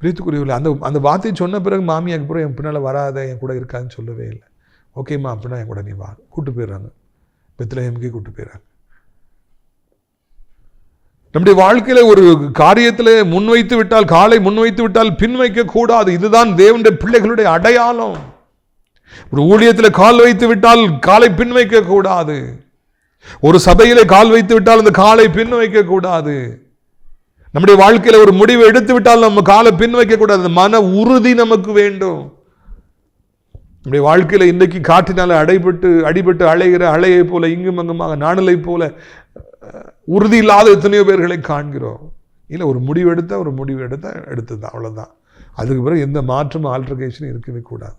பிரீத்துக்குரியவில் அந்த அந்த வார்த்தையை சொன்ன பிறகு மாமியாக்கு பிறகு என் பின்னால் வராத என் கூட இருக்காதுன்னு சொல்லவே இல்லை. ஓகேம்மா அப்படின்னா என் கூட நீ வா. கூப்பிட்டு போயிடுறாங்க. பெத்லஹேமுக்கே கூப்பிட்டு போயிடுறாங்க. நம்முடைய வாழ்க்கையில் ஒரு காரியத்தில் முன்வைத்து விட்டால் காலை முன்வைத்து விட்டால் பின் வைக்கக்கூடாது இதுதான் தேவனுடைய பிள்ளைகளுடைய அடையாளம். ஒரு ஊழியத்தில் கால் வைத்து விட்டால் காலை பின் வைக்கக்கூடாது ஒரு சபையிலே கால் வைத்து விட்டால் அந்த காலை பின் வைக்க கூடாது. நம்முடைய வாழ்க்கையில ஒரு முடிவு எடுத்து விட்டால் நம்ம காலை பின் வைக்க கூடாது. மன உறுதி நமக்கு வேண்டும். நம்முடைய வாழ்க்கையில இன்னைக்கு காற்றினால அடைபட்டு அடிபட்டு அலைகிற அலையை போல இங்கும் அங்குமாக நாணலை போல உறுதி இல்லாத எத்தனையோ பேர்களை காண்கிறோம். இல்லை ஒரு முடிவு எடுத்தா ஒரு முடிவு எடுத்தா எடுத்தது அவ்வளவுதான். அதுக்கு பிறகு எந்த மாற்றமும் ஆல்ட்ரகேஷனும் இருக்கவே கூடாது.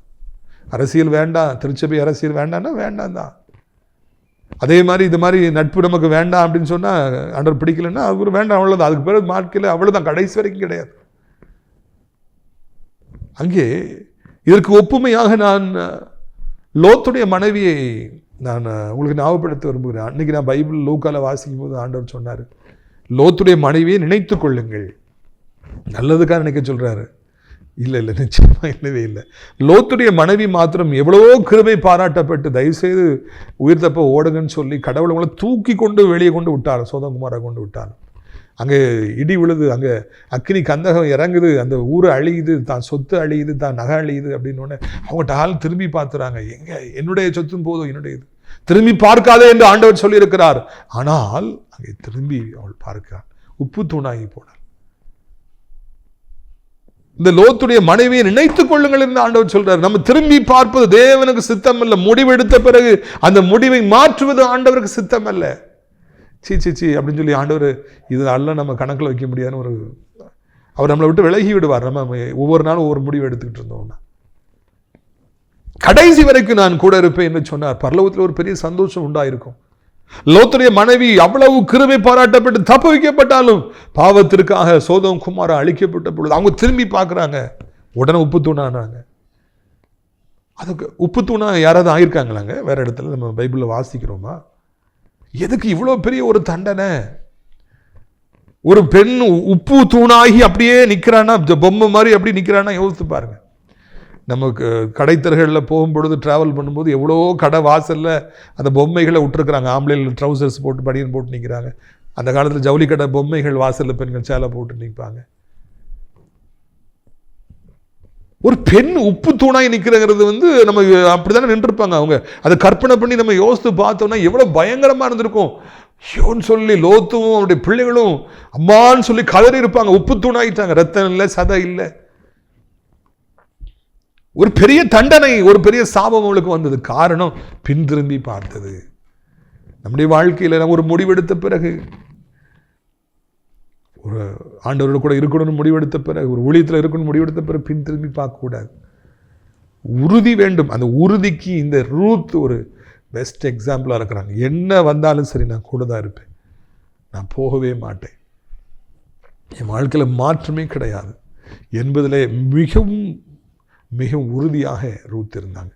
அரசியல் வேண்டாம் திருச்சபை அரசியல் வேண்டாம்னா வேண்டாம் தான் அதே மாதிரி இது மாதிரி நட்பு நமக்கு வேண்டாம் அப்படின்னு சொன்னால் ஆண்டவர் பிடிக்கலன்னா அவர் வேண்டாம் அவ்வளோதான் அதுக்கு பிறகு வாழ்க்கையில் அவ்வளோதான் கடைசி வரைக்கும் கிடையாது. அங்கே இதற்கு ஒப்புமையாக நான் லோத்துடைய மனைவியை நான் உங்களுக்கு ஞாபகப்படுத்த விரும்புகிறேன். அன்றைக்கி நான் பைபிள் லோக்கால வாசிக்கும் போது ஆண்டவர் சொன்னார் லோத்துடைய மனைவியை நினைத்து கொள்ளுங்கள். நல்லதுக்காக நினைக்க சொல்கிறாரு இல்லை இல்லை நிச்சயமாக இல்லவே இல்லை. லோத்துடைய மனைவி மாத்திரம் எவ்வளவோ கிருபை பாராட்டப்பட்டு தயவுசெய்து உயிர் தப்ப ஓடுங்கன்னு சொல்லி கடவுளை உங்களை தூக்கி கொண்டு வெளியே கொண்டு விட்டார் சோதங்குமாரை கொண்டு விட்டார். அங்கே இடி விழுது அங்கே அக்னி கந்தகம் இறங்குது அந்த ஊர் அழியுது தான் சொத்து அழியுது தான் நகை அழியுது அப்படின்னு உடனே அவங்க டால் திரும்பி பார்த்துறாங்க. எங்கே என்னுடைய சொத்தும் போதும் என்னுடைய இது திரும்பி பார்க்காதே என்று ஆண்டவர் சொல்லியிருக்கிறார். ஆனால் அங்கே திரும்பி அவள் பார்க்கிறாள். உப்பு தூணாகி போனாள். இந்த லோத்துடைய மனைவியை நினைத்துக் கொள்ளுங்கள் என்று ஆண்டவர் சொல்றார். நம்ம திரும்பி பார்ப்பது தேவனுக்கு சித்தம் அல்ல முடிவெடுத்த பிறகு அந்த முடிவை மாற்றுவது ஆண்டவருக்கு சித்தம் அல்ல சீ சீ சீ அப்படின்னு சொல்லி ஆண்டவர் இது அல்ல நம்ம கணக்கில் வைக்க முடியாதுன்னு ஒரு அவர் நம்மளை விட்டு விலகி விடுவார். நம்ம ஒவ்வொரு நாளும் ஒவ்வொரு முடிவு எடுத்துக்கிட்டு இருந்தோம்னா கடைசி வரைக்கும் நான் கூட இருப்பேன் என்று சொன்னார். பரலோகத்தில் ஒரு பெரிய சந்தோஷம் உண்டாயிருக்கும். லோத்துடைய மனைவி அவ்வளவு கிருமை பாராட்டப்பட்டு தப்பு வைக்கப்பட்டாலும் பாவத்திற்காக சோதம் குமாரா அழிக்கப்பட்ட பொழுது அவங்க திரும்பி பார்க்குறாங்க. உடனே உப்பு தூணானாங்க. அதுக்கு உப்பு தூணா யாராவது ஆகியிருக்காங்களாங்க? வேற இடத்துல நம்ம பைபிளில் வாசிக்கிறோமா? எதுக்கு இவ்வளோ பெரிய ஒரு தண்டனை? ஒரு பெண் உப்பு தூணாகி அப்படியே நிற்கிறான்னா பொம்மை மாதிரி அப்படி நிற்கிறான்னா யோசித்து பாருங்க. நமக்கு கடைத்தர்களில் போகும்பொழுது ட்ராவல் பண்ணும்போது எவ்வளோ கடை வாசலில் அந்த பொம்மைகளை விட்டுருக்குறாங்க. ஆம்பளையில் ட்ரௌசர்ஸ் போட்டு பனியன் போட்டு நிற்கிறாங்க அந்த காலத்தில் ஜவுளி கடை பொம்மைகள் வாசலில் பெண்கள் சேலை போட்டு நிற்பாங்க ஒரு பெண் உப்பு தூணாய் நிற்கிறங்கிறது வந்து நம்ம அப்படிதானே நின்றுருப்பாங்க அவங்க. அதை கற்பனை பண்ணி நம்ம யோசித்து பார்த்தோம்னா எவ்வளோ பயங்கரமாக இருந்திருக்கும். ஐயோன்னு சொல்லி லோத்தும் அவருடைய பிள்ளைகளும் அம்மான்னு சொல்லி கதறி இருப்பாங்க. உப்பு தூணாயிட்டாங்க. ரத்தம் இல்லை சதை இல்லை. ஒரு பெரிய தண்டனை ஒரு பெரிய சாபம் அவளுக்கு வந்தது. காரணம் பின் திரும்பி பார்த்தது. நம்முடைய வாழ்க்கையில் நம்ம ஒரு முடிவெடுத்த பிறகு ஒரு ஆண்டவரோட கூட இருக்கணும்னு முடிவெடுத்த பிறகு ஒரு ஊழியத்தில் இருக்கணும்னு முடிவெடுத்த பிறகு பின் திரும்பி பார்க்கக்கூடாது உறுதி வேண்டும். அந்த உறுதிக்கு இந்த ரூத் ஒரு பெஸ்ட் எக்ஸாம்பிளாக இருக்கிறாங்க என்ன வந்தாலும் சரி நான் கூட தான் இருப்பேன். நான் போகவே மாட்டேன். என் வாழ்க்கையில் மாற்றமே கிடையாது. என்பதில் மிகவும் மிகவும் உறுதியாக ரூத் இருந்தாங்க.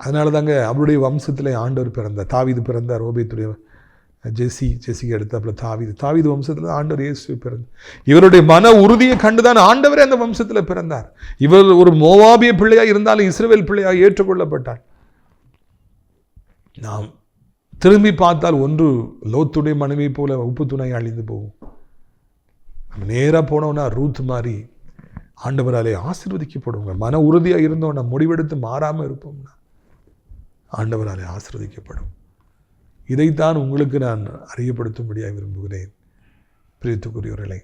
அதனால தாங்க அவருடைய வம்சத்தில் ஆண்டவர் பிறந்தார். தாவிது பிறந்தார் ரோபேத்துடைய ஜெசி ஜெசிக்கு எடுத்தாப்புல தாவீது. தாவிது வம்சத்தில் ஆண்டவர் இயேசு பிறந்தார் இவருடைய மன உறுதியை கண்டுதான் ஆண்டவரே அந்த வம்சத்தில் பிறந்தார். இவர் ஒரு மோவாபிய பிள்ளையாக இருந்தாலும் இஸ்ரேல் பிள்ளையாக ஏற்றுக்கொள்ளப்பட்டார். நாம் திரும்பி பார்த்தால் ஒன்று லோத்துடைய மனைவி போல உப்பு துணை அழிந்து போகும். நம்ம நேராக போனோம்னா ரூத் மாதிரி ஆண்டவராலே ஆசிர்வதிக்கப்படுவோங்க. மன உறுதியாக இருந்தோம்னா முடிவெடுத்து மாறாமல் இருப்போம்னா ஆண்டவராலே ஆசிர்வதிக்கப்படும். இதைத்தான் உங்களுக்கு நான் அறியப்படுத்தும்படியாக விரும்புகிறேன். பிரியத்துக்குரியவர்களே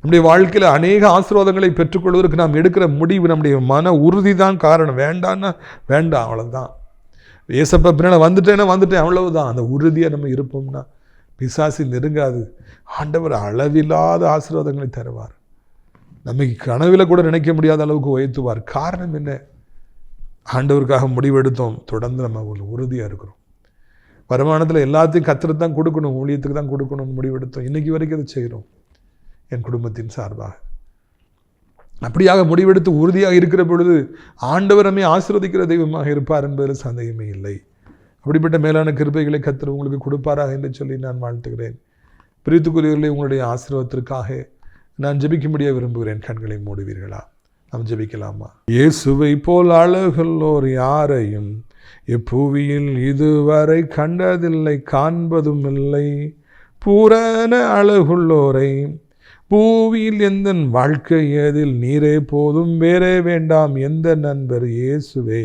நம்முடைய வாழ்க்கையில் அநேக ஆசீர்வாதங்களை பெற்றுக்கொள்வதற்கு நாம் எடுக்கிற முடிவு நம்முடைய மன உறுதி தான் காரணம். வேண்டான்னா வேண்டாம் அவ்வளோதான் ஏசப்ப பின்னால் வந்துட்டேன்னா வந்துட்டேன் அவ்வளவுதான். அந்த உறுதியாக நம்ம இருப்போம்னா பிசாசி நெருங்காது. ஆண்டவர் அளவில்லாத ஆசீர்வாதங்களை தருவார். நமக்கு கனவில் கூட நினைக்க முடியாத அளவுக்கு உயர்த்துவார். காரணம் என்ன? ஆண்டவருக்காக முடிவெடுத்தோம். தொடர்ந்து நம்ம ஒரு உறுதியாக இருக்கிறோம். வருமானத்தில் எல்லாத்தையும் கத்துறது தான் கொடுக்கணும். ஊழியத்துக்கு தான் கொடுக்கணும்னு முடிவெடுத்தோம். இன்றைக்கி வரைக்கும் அதை செய்கிறோம் என் குடும்பத்தின் சார்பாக. அப்படியாக முடிவெடுத்து உறுதியாக இருக்கிற பொழுது ஆண்டவரமே ஆசீர்வதிக்கிற தெய்வமாக இருப்பார் என்பதில் சந்தேகமே இல்லை. அப்படிப்பட்ட மேலான கிருபைகளை கத்திர உங்களுக்கு கொடுப்பாராக என்று சொல்லி நான் வாழ்த்துகிறேன். பிரித்துக்குரியவர்களே உங்களுடைய ஆசீர்வாதத்திற்காக நான் ஜெபிக்கும்படியாக விரும்புகிறேன் கண்களை மூடுவீர்களா? நாம் ஜெபிக்கலாமா? இயேசுவை போல் அழகுள்ளோர் யாரையும் இப்புவியில் இதுவரை கண்டதில்லை காண்பதும் இல்லை பூரண அழகுள்ளோரை பூவியில் எந்த வாழ்க்கை ஏதில் நீரே போதும் வேறே வேண்டாம். எந்த நண்பர் இயேசுவே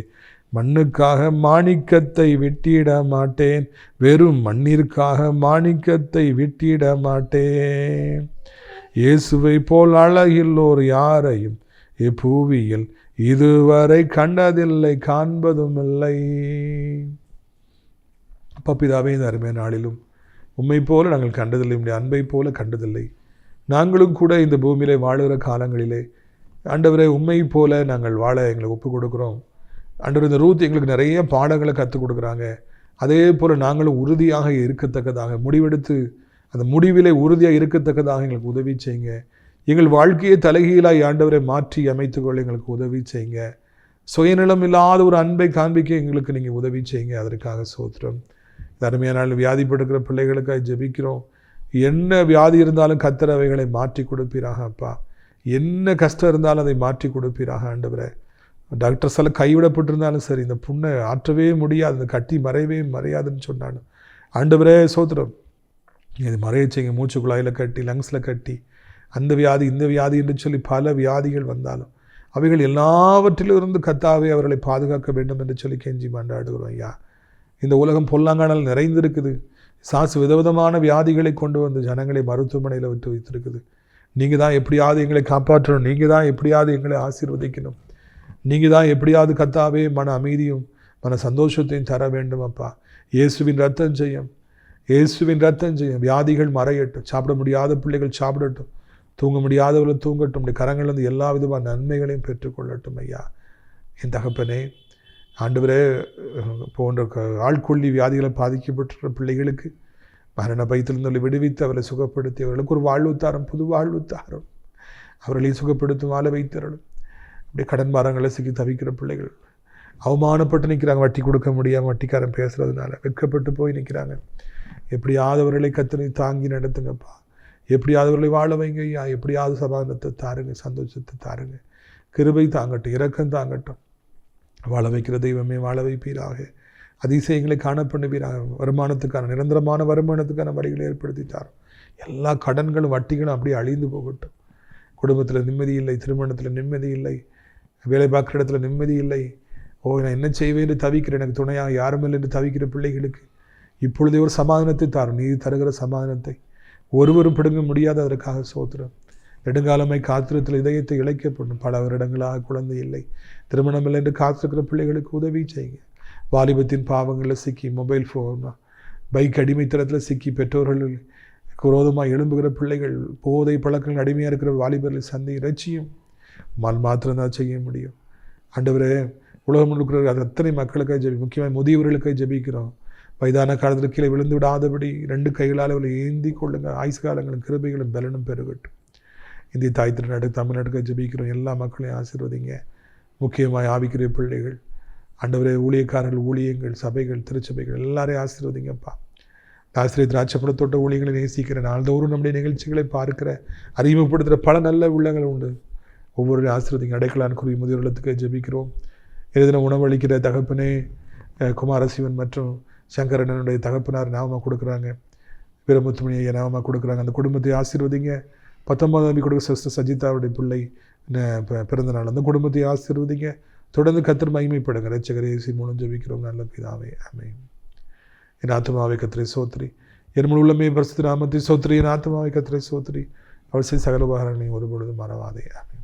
மண்ணுக்காக மாணிக்கத்தை விட்டிட மாட்டேன் வெறும் மண்ணிற்காக மாணிக்கத்தை விட்டிட மாட்டேன். இயேசுவை போல் அழகில்லோர் யாரையும் இப்பூவியில் இதுவரை கண்டதில்லை காண்பதும் இல்லை பப்பிதாவே இந்த அருமை நாளிலும் உண்மை போல நாங்கள் கண்டதில்லை உடைய அன்பை போல கண்டதில்லை. நாங்களும் கூட இந்த பூமியிலே வாழுகிற காலங்களிலே ஆண்டவரை உண்மை போல நாங்கள் வாழ எங்களை ஒப்பு கொடுக்குறோம். ஆண்டவர் இந்த ரூத் எங்களுக்கு நிறைய பாடங்களை கற்றுக் கொடுக்குறாங்க. அதே போல் நாங்களும் உறுதியாக இருக்கத்தக்கதாக முடிவெடுத்து அந்த முடிவிலே உறுதியாக இருக்கத்தக்கதாக எங்களுக்கு உதவி செய்யுங்க. எங்கள் வாழ்க்கையை தலைகீழாய் ஆண்டவரை மாற்றி அமைத்துக்கொள்ள எங்களுக்கு உதவி செய்யுங்க. சுயநலம் இல்லாத ஒரு அன்பை காண்பிக்க எங்களுக்கு நீங்கள் உதவி செய்யுங்க. அதற்காக சோத்திரம். தருமையான அருமையான நாள் பிள்ளைகளுக்காக ஜெபிக்கிறோம். என்ன வியாதி இருந்தாலும் கத்தர் அவைகளை மாற்றி கொடுப்பீராக அப்பா. என்ன கஷ்டம் இருந்தாலும் அதை மாற்றி கொடுப்பீராக ஆண்டவரை. டாக்டர்ஸ் எல்லாம் கைவிடப்பட்டிருந்தாலும் சரி இந்த புண்ணை ஆற்றவே முடியாது இந்த கட்டி மறையவே மறையாதுன்னு சொன்னாலும். ஆண்டவரே சோத்திரம். இது மறைய செய்யுங்க மூச்சு குழாயில் கட்டி லங்ஸில் கட்டி அந்த வியாதி இந்த வியாதி என்று சொல்லி பல வியாதிகள் வந்தாலும் அவைகள் எல்லாவற்றிலிருந்து கத்தாவே அவர்களை பாதுகாக்க வேண்டும் என்று சொல்லி கெஞ்சி மன்றாடுகிறோம் ஐயா. இந்த உலகம் பொல்லாங்கானல் நிறைந்திருக்குது. சாசு விதவிதமான வியாதிகளை கொண்டு வந்து ஜனங்களை மருத்துவமனையில் விட்டு வைத்திருக்குது. நீங்கள் தான் எப்படியாவது எங்களை காப்பாற்றணும். நீங்கள் தான் எப்படியாவது எங்களை ஆசீர்வதிக்கணும். நீங்கள் தான் எப்படியாவது கத்தாவே மன அமைதியும் மன சந்தோஷத்தையும் தர வேண்டும் அப்பா. இயேசுவின் ரத்தம் செய்யும் இயேசுவின் ரத்தம் செய்யும் வியாதிகள் மறையட்டும். சாப்பிட முடியாத பிள்ளைகள் சாப்பிடட்டும். தூங்க முடியாதவர்கள் தூங்கட்டும். உடைய கரங்கள்லேருந்து எல்லா விதமான நன்மைகளையும் பெற்றுக்கொள்ளட்டும் ஐயா. என் தகப்பனே ஆண்டவரே போன்ற ஆள்கொள்ளி வியாதிகளை பாதிக்கப்பட்டிருக்கிற பிள்ளைகளுக்கு மரண பயத்திலிருந்து விடுவித்து அவரை சுகப்படுத்தி அவர்களுக்கு ஒரு வாழ்வுத்தாரம் புது வாழ்வுத்தாரம். அவர்களை சுகப்படுத்தும் வாழ வைத்தரலும் அப்படி கடன் மரங்களை சிக்கி தவிக்கிற பிள்ளைகள். அவமானப்பட்டு நிற்கிறாங்க வட்டி கொடுக்க முடியாமல் வட்டிக்காரன் பேசுகிறதுனால வெட்கப்பட்டு போய் நிற்கிறாங்க. எப்படியாதவர்களை கத்தனை தாங்கி நடத்துங்கப்பா. எப்படியாதவர்களை வாழ வைங்க ஐயா. எப்படியாவது சமாதானத்தை தாருங்க சந்தோஷத்தை தாருங்க. கிருபை தாங்கட்டும் இரக்கம் தாங்கட்டும். வாழ வைக்கிற தெய்வமே வாழ வைப்பீராக. அதிசயங்களை காண பண்ணுவீராக. வருமானத்துக்கான நிரந்தரமான வருமானத்துக்கான வழிகளை ஏற்படுத்தி தாரும் எல்லா கடன்களும் வட்டிகளும் அப்படியே அழிந்து போகட்டும். குடும்பத்தில் நிம்மதி இல்லை திருமணத்தில் நிம்மதி இல்லை வேலை பார்க்குற இடத்துல நிம்மதி இல்லை. ஓ நான் என்ன செய்வேன் என்று தவிக்கிறேன். எனக்கு துணையாக யாரும் இல்லை என்று தவிக்கிற பிள்ளைகளுக்கு இப்பொழுதே ஒரு சமாதானத்தை தாரும். நீதி தருகிற சமாதானத்தை. ஒருவரும் பிடுங்க முடியாத அதற்காக சோத்திரம். நெடுங்காலமை காத்திரத்தில் இதயத்தை இழைக்கப்படும். பல வருடங்களாக குழந்தை இல்லை. திருமணம் இல்லை என்று காத்திருக்கிற பிள்ளைகளுக்கு உதவி செய்யுங்க வாலிபத்தின் பாவங்களில் சிக்கி மொபைல் ஃபோன் பைக் அடிமைத்தனத்தில் சிக்கி பெற்றோர்கள் குரோதமாக எழும்புகிற பிள்ளைகள் போதை பழக்கங்கள் அடிமையாக இருக்கிற வாலிபர்களை சந்தை இறைச்சியும் மல் மாத்திரம்தான் செய்ய முடியும். ஆண்டவரே உலகம் இருக்கிற அது அத்தனை மக்களுக்காக ஜெபி முக்கியமாக முதியவர்களுக்காக ஜெபிக்கிறோம். வயதான காலத்தில் கீழே விழுந்து விடாதபடி ரெண்டு கைகளால் அவளை ஏந்தி கொள்ளுங்கள். ஆயுசு காலங்களும் கிருபைகளும் பலனும் பெருகட்டும். இந்திய தாய் திருநாடு தமிழ்நாட்டுக்கு ஜபிக்கிறோம். எல்லா மக்களையும் ஆசீர்வதிங்க. முக்கியமாக ஆவிக்கிற பிள்ளைகள் அண்டவரே ஊழியக்காரர்கள் ஊழியங்கள் சபைகள் திருச்சபைகள் எல்லாரையும் ஆசீர்வதிங்கப்பா. ஆசிரியர் திராட்சப்படத்தோட்ட ஊழியர்களை நேசிக்கிற நாள்தோறும் நம்முடைய நிகழ்ச்சிகளை பார்க்கிற அறிமுகப்படுத்துகிற பல நல்ல உள்ளங்கள் உண்டு. ஒவ்வொரு ஆசிரியத்தையும் அடைக்கலான் குறி முதியோர்களுக்கு ஜபிக்கிறோம். எதிர உணவளிக்கிற தகப்பனே குமாரசிவன் மற்றும் சங்கரனனுடைய தகப்பனார் நாமமாக கொடுக்குறாங்க. வீரமுத்துமணியை நாமமாக கொடுக்குறாங்க. அந்த குடும்பத்தை ஆசீர்வதிங்க. பத்தொன்பதாம் தேதி கொடுக்க சிஸ்டர் சஜிதாவுடைய பிள்ளை பிறந்த நாள். அந்த குடும்பத்தை ஆசீர்வதிங்க. தொடர்ந்து கத்திர மகிமைப்படுங்க. ரச்சகர் ஏசி மூலம் ஜபிக்கிறோம். நல்ல பிதாவே அமை என் ஆத்மாவை கத்திரை சோத்ரி. என் முழு உள்ளமே பரிசுத்த நாமத்தை சோத்ரி. என் ஆத்மாவை கத்திரை சோத்ரி. அவசிய செய்ய சகல ஒரு ஒருபொழுது மறவாதே அமை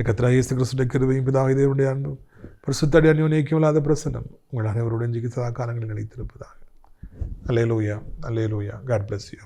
கத்திரா இயேசு கிறிஸ்துடைய கிருபையும் பிதாவை தேவனுடைய அன்பும் பரிசுத்தடி அந்யோன்யக்கும் இல்லாத பிரசனம் உங்கள் அனைவருடன் ஜிகிசதா காலங்களில் நிலைத்திருப்பதாக அல்லே லூயா அல்லே லூயா காட் பிளஸ் யூ